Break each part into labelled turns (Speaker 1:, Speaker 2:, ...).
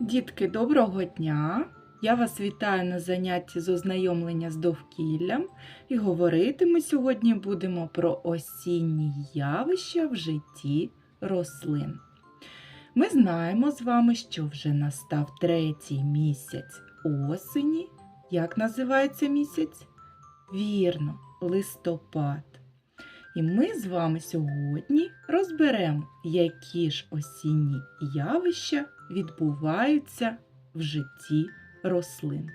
Speaker 1: Дітки, доброго дня! Я вас вітаю на занятті з ознайомлення з довкіллям і говорити ми сьогодні будемо про осінні явища в житті рослин. Ми знаємо з вами, що вже настав третій місяць осені. Як називається місяць? Вірно, листопад. І ми з вами сьогодні розберемо, які ж осінні явища відбуваються в житті рослин.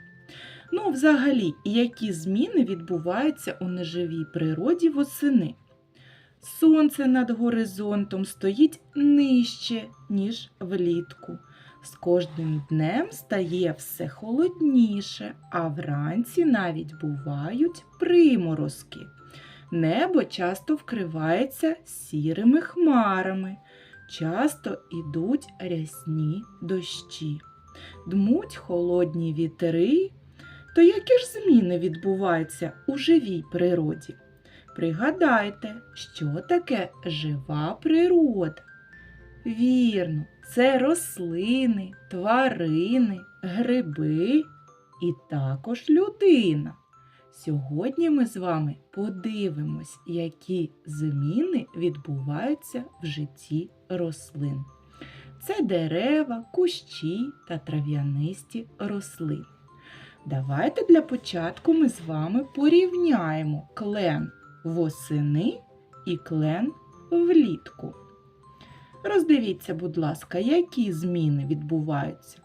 Speaker 1: Ну, взагалі, які зміни відбуваються у неживій природі восени. Сонце над горизонтом стоїть нижче, ніж влітку. З кожним днем стає все холодніше, а вранці навіть бувають приморозки. Небо часто вкривається сірими хмарами, часто ідуть рясні дощі, дмуть холодні вітри. То які ж зміни відбуваються у живій природі? Пригадайте, що таке жива природа? Вірно, це рослини, тварини, гриби і також людина. Сьогодні ми з вами подивимось, які зміни відбуваються в житті рослин. Це дерева, кущі та трав'янисті рослини. Давайте для початку ми з вами порівняємо клен восени і клен влітку. Роздивіться, будь ласка, які зміни відбуваються.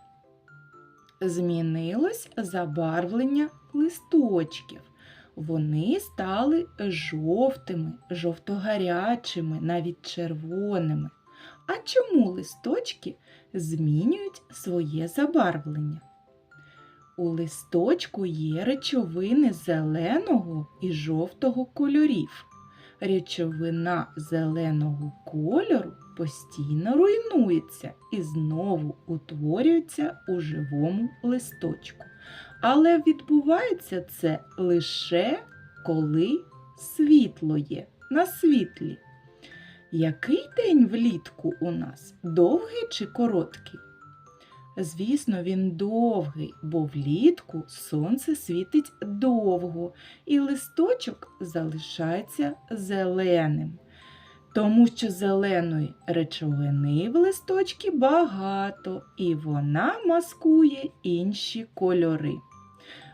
Speaker 1: Змінилось забарвлення листочків. Вони стали жовтими, жовтогарячими, навіть червоними. А чому листочки змінюють своє забарвлення? У листочку є речовини зеленого і жовтого кольорів. Речовина зеленого кольору постійно руйнується і знову утворюється у живому листочку. Але відбувається це лише коли світло є на світлі. Який день влітку у нас? Довгий чи короткий? Звісно, він довгий, бо влітку сонце світить довго, і листочок залишається зеленим. Тому що зеленої речовини в листочки багато, і вона маскує інші кольори.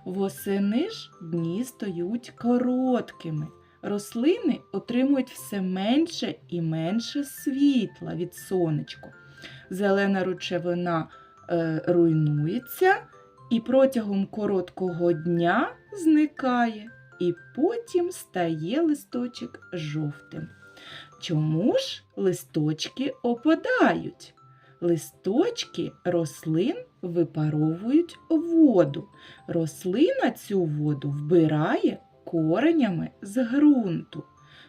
Speaker 1: Восени ж дні стають короткими. Рослини отримують все менше і менше світла від сонечка. Зелена речовина е, руйнується і протягом короткого дня зникає, і потім стає листочок жовтим. Чому ж листочки опадають? Листочки рослин випаровують воду. Рослина цю воду вбирає коренями з ґрунту.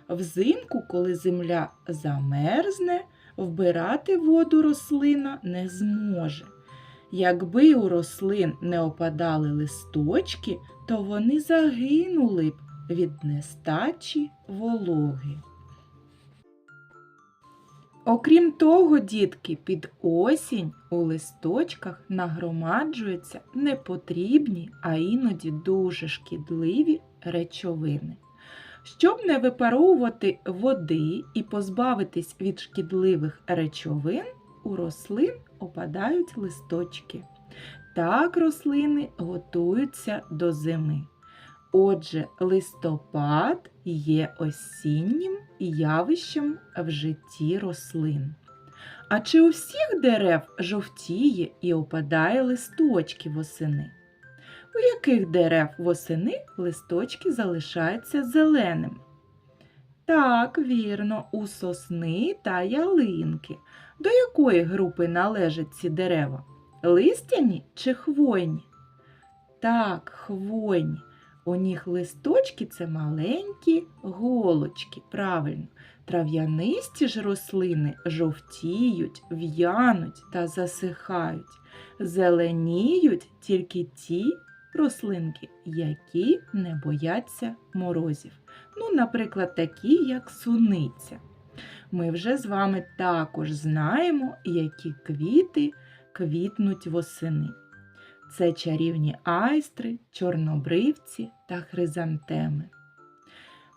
Speaker 1: Взимку, коли земля замерзне, вбирати воду рослина не зможе. Якби у рослин не опадали листочки, то вони загинули б від нестачі вологи. Окрім того, дітки, під осінь у листочках нагромаджуються непотрібні, а іноді дуже шкідливі речовини. Щоб не випаровувати води і позбавитись від шкідливих речовин, у рослин опадають листочки. Так рослини готуються до зими. Отже, листопад є осіннім явищем в житті рослин. А чи у всіх дерев жовтіє і опадає листочки восени? У яких дерев восени листочки залишаються зеленими? Так, вірно, у сосни та ялинки. До якої групи належать ці дерева? Листяні чи хвойні? Так, хвойні. У них листочки це маленькі голочки, правильно. Трав'янисті ж рослини жовтіють, в'януть та засихають. Зеленіють тільки ті рослинки, які не бояться морозів. Ну, наприклад, такі, як суниця. Ми вже з вами також знаємо, які квіти квітнуть восени. Це чарівні айстри, чорнобривці та хризантеми.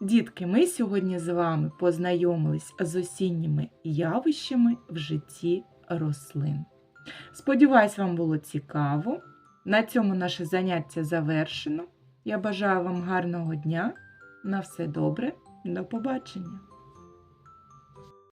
Speaker 1: Дітки, ми сьогодні з вами познайомились з осінніми явищами в житті рослин. Сподіваюсь, вам було цікаво. На цьому наше заняття завершено. Я бажаю вам гарного дня. На все добре. До побачення!